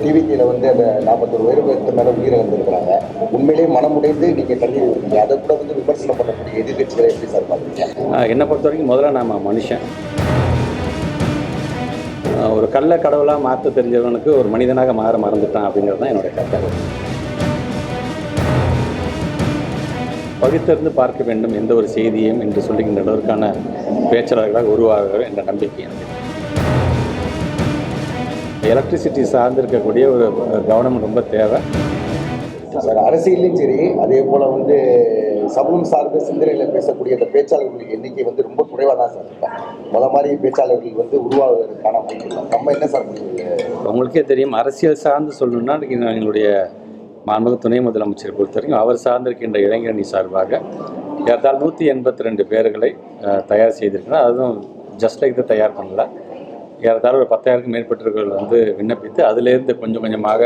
டிவிஜியில் வந்து அந்த நாற்பத்தொரு பேர் பேருக்கு மேலே உயிரிழந்திருக்கிறாங்க உண்மையிலேயே மனமுடைந்து நீங்கள் தண்ணீர் விடுறீங்க அதை கூட வந்து விமர்சனம் பண்ணக்கூடிய எதிர்கட்சிகளை எப்படி சார் பார்க்குறீங்க? என்னை பொறுத்த வரைக்கும் முதல்ல நாம மனுஷன். ஒரு கள்ள கடவுளாக மாற்ற தெரிஞ்சவனுக்கு ஒரு மனிதனாக மாற மறந்துட்டான் அப்படிங்கிறது தான் என்னுடைய கருத்து. பகுத்தறிந்து பார்க்க வேண்டும் எந்த ஒரு செய்தியும் என்று சொல்லுகின்ற அளவிற்கான பேச்சாளர்களாக உருவாக என்ற நம்பிக்கை எனக்கு. எலக்ட்ரிசிட்டி சார்ந்திருக்கக்கூடிய ஒரு கவனம் ரொம்ப தேவை. சார் அரசியலையும் சரி அதே போல் வந்து சமூகம் சார்ந்த சிந்தனையில் பேசக்கூடிய அந்த பேச்சாளர்கள் எண்ணிக்கை வந்து ரொம்ப குறைவாக தான் சார் இருக்காங்க முத மாதிரி பேச்சாளர்கள் வந்து உருவாவதற்கான வாய்ப்பு நம்ம என்ன சார் உங்களுக்கே தெரியும் அரசியல் சார்ந்து சொல்லணும்னா நான் எங்களுடைய மாண்புமிகு துணை முதலமைச்சர் பொறுத்த வரைக்கும் அவர் சார்ந்திருக்கின்ற இளைஞரணி சார்பாக ஏறத்தாழ நூற்றி எண்பத்தி ரெண்டு பேர்களை தயார் செய்திருக்கிறோம் அதுவும் ஜஸ்ட் லைக் தான் தயார் பண்ணல. ஏறத்தாழ ஒரு பத்தாயிரத்துக்கும் மேற்பட்டவர்கள் வந்து விண்ணப்பித்து அதிலேருந்து கொஞ்சம் கொஞ்சமாக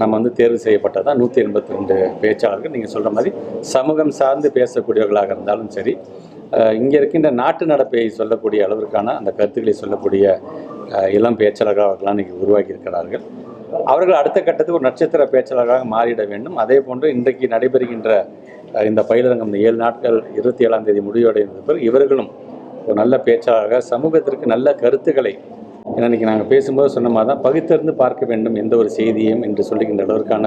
நம்ம வந்து தேர்வு செய்யப்பட்டதான் நூற்றி எண்பத்தி ரெண்டு பேச்சாளர்கள். நீங்கள் சொல்கிற மாதிரி சமூகம் சார்ந்து பேசக்கூடியவர்களாக இருந்தாலும் சரி இங்கே இருக்கின்ற நாட்டு நடப்பை சொல்லக்கூடிய அளவிற்கான அந்த கருத்துக்களை சொல்லக்கூடிய இளம் பேச்சாளர்களாக அவர்களாம் இன்றைக்கி உருவாக்கி இருக்கிறார்கள். அவர்கள் அடுத்த கட்டத்துக்கு ஒரு நட்சத்திர பேச்சாளராக மாறிட வேண்டும். அதே போன்று இன்றைக்கு நடைபெறுகின்ற இந்த பயிலரங்கம் இந்த ஏழு நாட்கள் இருபத்தி ஏழாம் தேதி முடிவடைந்த பிறகு இவர்களும் ஒரு நல்ல பேச்சாளராக சமூகத்திற்கு நல்ல கருத்துக்களை இன்னைக்கு நாங்கள் பேசும்போது சொன்ன மாதிரி தான் பகுத்தறிந்து பார்க்க வேண்டும் எந்த ஒரு செய்தியையும் என்று சொல்லுகின்ற அளவிற்கான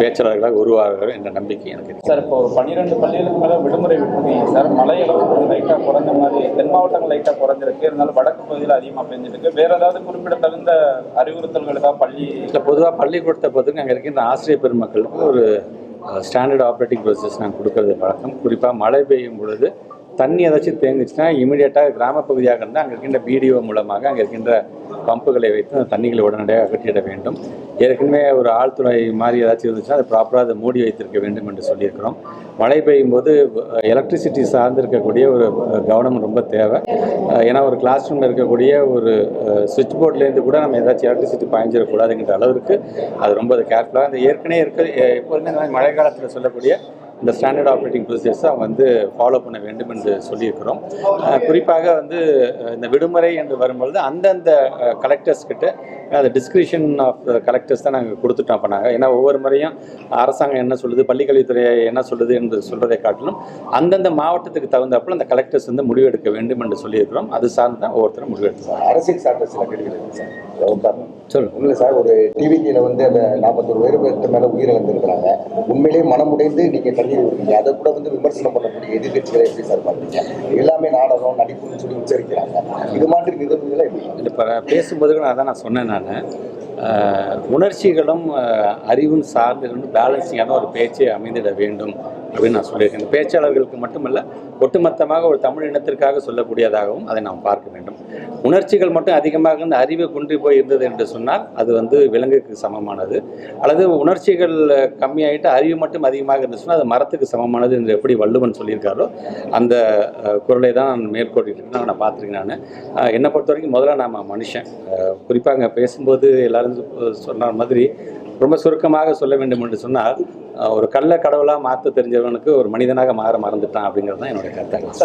பேச்சாளர்களாக உருவாகிறார்கள் என்ற நம்பிக்கை எனக்கு. சார் இப்போ ஒரு பன்னிரெண்டு பள்ளிகளுக்கு மேலே விடுமுறை விட்டுருக்கீங்க சார் மழை அளவு லைட்டாக குறைஞ்ச மாதிரி தென் மாவட்டங்கள் லைட்டாக குறைஞ்சிருக்கு. இருந்தாலும் வடக்கு பகுதியில் அதிகமாக பெஞ்சிருக்கு. வேற ஏதாவது குறிப்பிடத்தகுந்த அறிவுறுத்தல்கள் ஏதாவது பள்ளி இல்லை பொதுவாக பள்ளிக்கூடத்தை பொறுத்தவரைக்கும் அங்கே இருக்கின்ற ஆசிரியர் பெருமக்களுக்கு ஒரு ஸ்டாண்டர்ட் ஆப்ரேட்டிங் ப்ரொசஸ் நாங்கள் கொடுக்கறது வழக்கம். குறிப்பாக மழை பெய்யும் பொழுது தண்ணி ஏதாச்சும் தேங்குச்சுன்னா இமீடியட்டாக கிராமப்பகுதியாக இருந்தால் அங்கே இருக்கின்ற பிடிஓ மூலமாக அங்கே இருக்கின்ற பம்புகளை வைத்து அந்த தண்ணிகளை உடனடியாக அகற்றிட வேண்டும். ஏற்கனவே ஒரு ஆழ்துறை மாதிரி ஏதாச்சும் இருந்துச்சுன்னா அதை ப்ராப்பராக அதை மூடி வைத்திருக்க வேண்டும் என்று சொல்லியிருக்கிறோம். மழை பெய்யும் போது எலக்ட்ரிசிட்டி சார்ந்திருக்கக்கூடிய ஒரு கவனம் ரொம்ப தேவை. ஏன்னா ஒரு கிளாஸ் ரூமில் இருக்கக்கூடிய ஒரு சுவிட்ச் போர்ட்லேருந்து கூட நம்ம ஏதாச்சும் எலக்ட்ரிசிட்டி பாய்ஞ்சிடக்கூடாதுங்கிற அளவுக்கு அது ரொம்ப கேர்ஃபுல்லாக அந்த ஏற்கனவே இருக்க எப்போதுமே இந்த மாதிரி மழை காலத்தில் சொல்லக்கூடிய இந்த ஸ்டாண்டர்ட் ஆப்ரேட்டிங் ப்ரொசீஜர்ஸை வந்து ஃபாலோ பண்ண வேண்டும் என்று சொல்லியிருக்கிறோம். குறிப்பாக வந்து இந்த விடுமுறை என்று வரும்பொழுது அந்தந்த கலெக்டர்ஸ் கிட்ட அந்த டிஸ்கிரிப்ஷன் ஆஃப் கலெக்டர்ஸ் தான் நாங்கள் கொடுத்துட்டோம் அப்போ நாங்கள் ஏன்னா ஒவ்வொரு முறையும் அரசாங்கம் என்ன சொல்லுது பள்ளிக்கல்வித்துறை என்ன சொல்லுது என்று சொல்கிறதை காட்டிலும் அந்தந்த மாவட்டத்துக்கு தகுந்தாப்புல அந்த கலெக்டர்ஸ் வந்து முடிவெடுக்க வேண்டும் என்று சொல்லியிருக்கிறோம். அது சார்ந்து தான் ஒவ்வொருத்தரும் முடிவெடுத்துவாங்க அரசியல் சார்ந்த சில கேள்விகள் சார். சொல்லுங்கள் இல்லை சார் ஒரு டிவிக்கியில் வந்து அந்த நாற்பத்தொரு பேர் பேருக்கு மேலே உயிரிழந்திருக்கிறாங்க. உண்மையிலேயே மனமுடைந்து நீங்கள் தண்ணீர் விடுறீங்க. அதை கூட வந்து விமர்சனம் பண்ணக்கூடிய எதிர்கட்சிகளை எப்படி சார் பார்க்குறீங்க? எல்லாமே நாடகம் நடிப்புன்னு சொல்லி உச்சரிக்கிறாங்க. இது மாதிரி நிகழ்வுகளை எப்படி இப்போ பேசும்போது கூட அதான் நான் சொன்னேன் நான். உணர்ச்சிகளும் அறிவும் சார்ந்து பேலன்சிங்கான ஒரு பேச்சை அமைந்திட வேண்டும் அப்படின்னு நான் சொல்லியிருக்கேன். இந்த பேச்சாளர்களுக்கு மட்டுமல்ல ஒட்டுமொத்தமாக ஒரு தமிழ் இனத்திற்காக சொல்லக்கூடியதாகவும் அதை நாம் பார்க்க வேண்டும். உணர்ச்சிகள் மட்டும் அதிகமாக இருந்து அறிவை குன்றி போய் இருந்தது என்று சொன்னால் அது வந்து விலங்குக்கு சமமானது. அல்லது உணர்ச்சிகள் கம்மியாயிட்டு அறிவு மட்டும் அதிகமாக இருந்து சொன்னால் அது மரத்துக்கு சமமானது என்று எப்படி வள்ளுவன் சொல்லியிருக்காரோ அந்த குரலை தான் நான் மேற்கொண்டிருக்கேன் நான் பார்த்துருக்கேன் நான். என்னை பொறுத்த வரைக்கும் முதல்ல நாம் மனுஷன். குறிப்பாக பேசும்போது எல்லாரும் சொ- சொன்ன மாதிரி ரொம்ப சுருக்கமாக சொல்ல வேண்டும் என்று சொன்னால் ஒரு கள்ள கடவுளாக மாற்ற தெரிஞ்சவனுக்கு ஒரு மனிதனாக மாற மறந்துட்டான் அப்படிங்கிறது தான் என்னுடைய கருத்து.